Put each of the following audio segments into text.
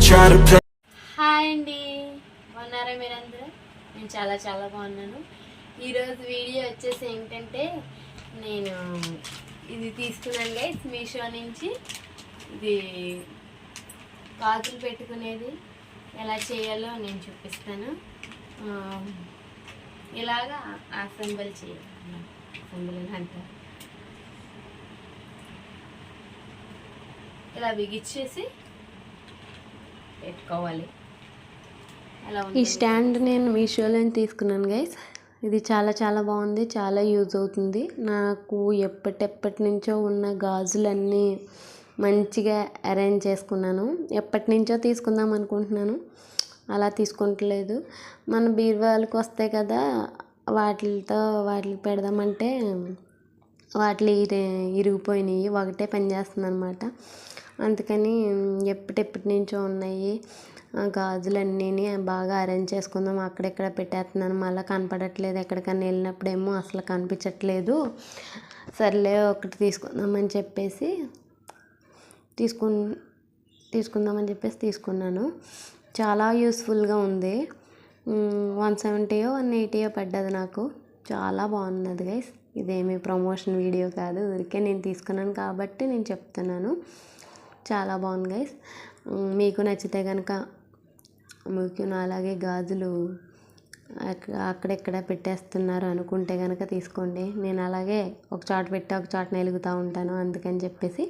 Hi అండి. బాగున్నారా మీరందరూ? నేను చాలా చాలా బాగున్నాను. ఈరోజు వీడియో వచ్చేసి ఏంటంటే నేను ఇది తీసుకున్నాను గైస్ మీషో నుంచి. ఇది గాజులు పెట్టుకునేది. ఎలా చేయాలో నేను చూపిస్తాను. ఇలాగా అసెంబుల్ చేయాలి. అసెంబుల్ అంటారు. ఇలా బిగిచ్చేసి పెట్టుకోవాలి. ఈ స్టాండ్ నేను మీషోలో తీసుకున్నాను గైస్ ఇది చాలా చాలా బాగుంది చాలా యూజ్ అవుతుంది. నాకు ఎప్పటెప్పటి నుంచో ఉన్న గాజులన్నీ మంచిగా అరేంజ్ చేసుకున్నాను. ఎప్పటి నుంచో తీసుకుందాం అనుకుంటున్నాను. అలా తీసుకుంటలేదు. మన బీరువాలకు వస్తాయి కదా వాటితో వాటికి పెడదామంటే ఇరి ఇరిగిపోయినాయి ఒకటే పని చేస్తుంది అనమాట అందుకని ఎప్పటెప్పటి నుంచో ఉన్నాయి గాజులన్నీ బాగా అరేంజ్ చేసుకుందాం అక్కడెక్కడ పెట్టేస్తున్నాను మళ్ళీ కనపడట్లేదు ఎక్కడికన్నా వెళ్ళినప్పుడేమో అసలు కనిపించట్లేదు. సర్లే ఒకటి తీసుకుందామని చెప్పేసి తీసుకు తీసుకుందామని చెప్పేసి తీసుకున్నాను. చాలా యూస్ఫుల్గా ఉంది. వన్ సెవెంటీయో వన్ ఎయిటీయో పడ్డది నాకు. చాలా బాగున్నది గైస్. ఇదేమి ప్రమోషన్ వీడియో కాదు ఊరికే నేను తీసుకున్నాను కాబట్టి నేను చెప్తున్నాను. చాలా బాగుంది గైస్. మీకు నచ్చితే కనుక మీకు నా అలాగే గాజులు అక్కడెక్కడ పెట్టేస్తున్నారు అనుకుంటే కనుక తీసుకోండి. నేను అలాగే ఒక చాట్ పెట్టి ఒక చాట్ వెలుగుతూ ఉంటాను అందుకని చెప్పేసి.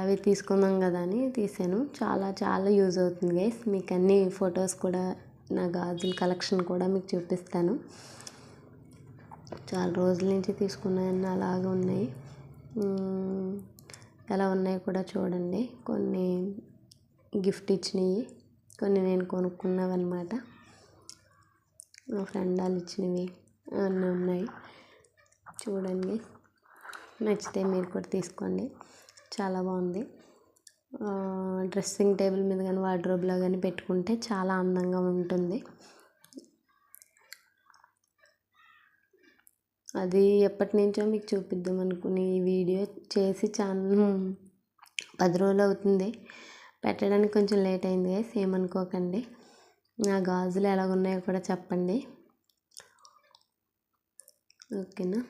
అవి తీసుకుందాం కదా అని తీసాను. చాలా చాలా యూజ్ అవుతుంది గైస్. మీకు అన్ని ఫొటోస్ కూడా నా గాజుల కలెక్షన్ కూడా మీకు చూపిస్తాను. చాలా రోజుల నుంచి తీసుకున్నాయన్న అలాగే ఉన్నాయి. ఎలా ఉన్నాయి కూడా చూడండి. కొన్ని గిఫ్ట్ ఇచ్చినవి కొన్ని నేను కొనుక్కున్నవి అనమాట మా ఫ్రెండ్ వాళ్ళు ఇచ్చినవి అన్నీ ఉన్నాయి. చూడండి. నచ్చితే మీరు కూడా తీసుకోండి. చాలా బాగుంది. డ్రెస్సింగ్ టేబుల్ మీద కానీ వార్డ్రోబ్లో కానీ పెట్టుకుంటే చాలా అందంగా ఉంటుంది. అది ఎప్పటి నుంచో మీకు చూపిద్దాం అనుకుని ఈ వీడియో చేసి చాలా పది రోజులు అవుతుంది. పెట్టడానికి కొంచెం లేట్ అయింది గైస్ ఏమనుకోకండి. నా గాజులు ఎలాగున్నాయో కూడా చెప్పండి. ఓకేనా?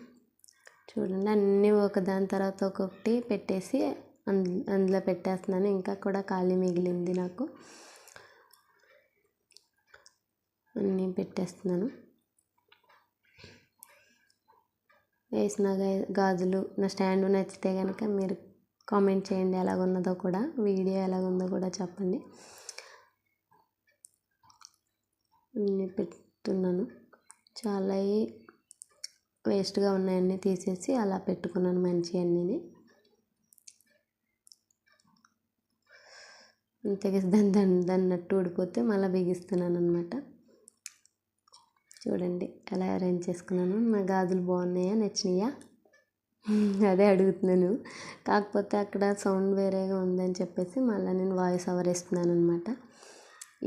చూడండి అన్నీ ఒక దాని తర్వాత ఒక్కొక్కటి పెట్టేసి అందు అందులో పెట్టేస్తున్నాను. ఇంకా కూడా ఖాళీ మిగిలింది నాకు. అన్నీ పెట్టేస్తున్నాను. వేసిన గాజులు నా స్టాండ్ నచ్చితే కనుక మీరు కామెంట్ చేయండి ఎలాగున్నదో కూడా వీడియో ఎలాగుందో కూడా చెప్పండి. అన్నీ పెట్టున్నాను. చాలా వేస్ట్గా ఉన్నాయన్నీ తీసేసి అలా పెట్టుకున్నాను మంచి అన్నీని. అంతేగా దాన్ని దాన్ని దాన్ని నట్టు ఊడిపోతే మళ్ళీ బిగిస్తున్నాను అనమాట చూడండి ఎలా అరేంజ్ చేసుకున్నాను నా గాజులు బాగున్నాయా నచ్చినాయా? అదే అడుగుతున్నాను. కాకపోతే అక్కడ సౌండ్ వేరేగా ఉందని చెప్పేసి మళ్ళీ నేను వాయిస్ ఓవర్ ఇస్తున్నాను అనమాట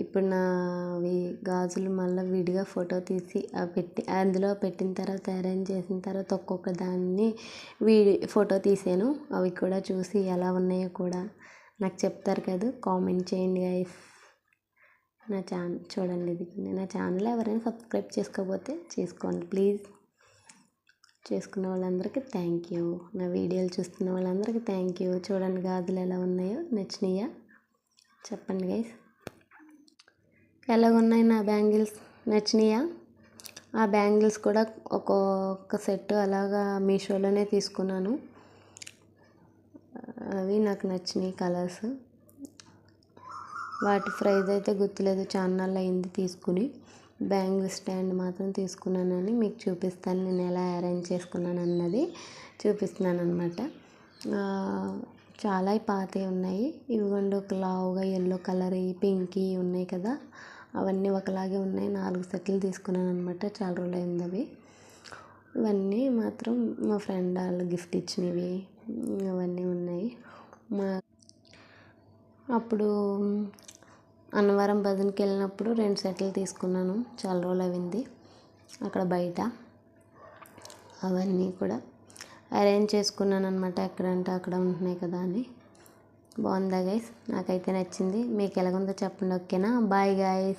ఇప్పుడు నావి గాజులు మళ్ళీ విడిగా ఫోటో తీసి పెట్టి అందులో పెట్టిన తర్వాత అరేంజ్ చేసిన తర్వాత ఒక్కొక్క దాన్ని వీడి ఫోటో తీసాను. అవి కూడా చూసి ఎలా ఉన్నాయో కూడా నాకు చెప్తారు కదా కామెంట్ చేయండి గైస్ నా ఛానల్ చూడండి ఇది. నా ఛానల్ ఎవరైనా సబ్స్క్రైబ్ చేసుకోకపోతే చేసుకోండి ప్లీజ్. చేసుకున్న వాళ్ళందరికీ థ్యాంక్ యూ నా వీడియోలు చూస్తున్న వాళ్ళందరికీ థ్యాంక్ యూ చూడండి గాజులు ఎలా ఉన్నాయో నచ్చినాయా? చెప్పండి గైస్ ఎలాగున్నాయి నా బ్యాంగిల్స్? నచ్చినాయా? ఆ బ్యాంగిల్స్ కూడా ఒక్కొక్క సెట్ అలాగా మీషోలోనే తీసుకున్నాను. అవి నాకు నచ్చినాయి కలర్స్ వాటి ప్రైజ్ అయితే గుర్తులేదు. ఛానల్ అయింది తీసుకుని. బ్యాంగిల్ స్టాండ్ మాత్రం తీసుకున్నానని మీకు చూపిస్తాను. నేను ఎలా అరేంజ్ చేసుకున్నాను అన్నది చూపిస్తున్నాను అనమాట చాలా పాతవి ఉన్నాయి. ఇవిగోండి ఒక లావుగా ఎల్లో కలర్ పింక్ ఉన్నాయి కదా. అవన్నీ ఒకలాగే ఉన్నాయి. నాలుగు సెట్లు తీసుకున్నాను అనమాట చాలా రోజులు అయింది అవి. ఇవన్నీ మాత్రం మా ఫ్రెండ్ వాళ్ళు గిఫ్ట్ ఇచ్చినవి. అవన్నీ ఉన్నాయి. మా అప్పుడు అన్నవరం భజనకి వెళ్ళినప్పుడు రెండు సెట్లు తీసుకున్నాను. చాలా రోజులు అయింది. అక్కడ బయట అవన్నీ కూడా అరేంజ్ చేసుకున్నాను అనమాట ఎక్కడంటే అక్కడ ఉంటున్నాయి కదా అని. బాగుందా గైస్ నాకైతే నచ్చింది. మీకు ఎలాగుందో చెప్పండి ఓకేనా? Bye guys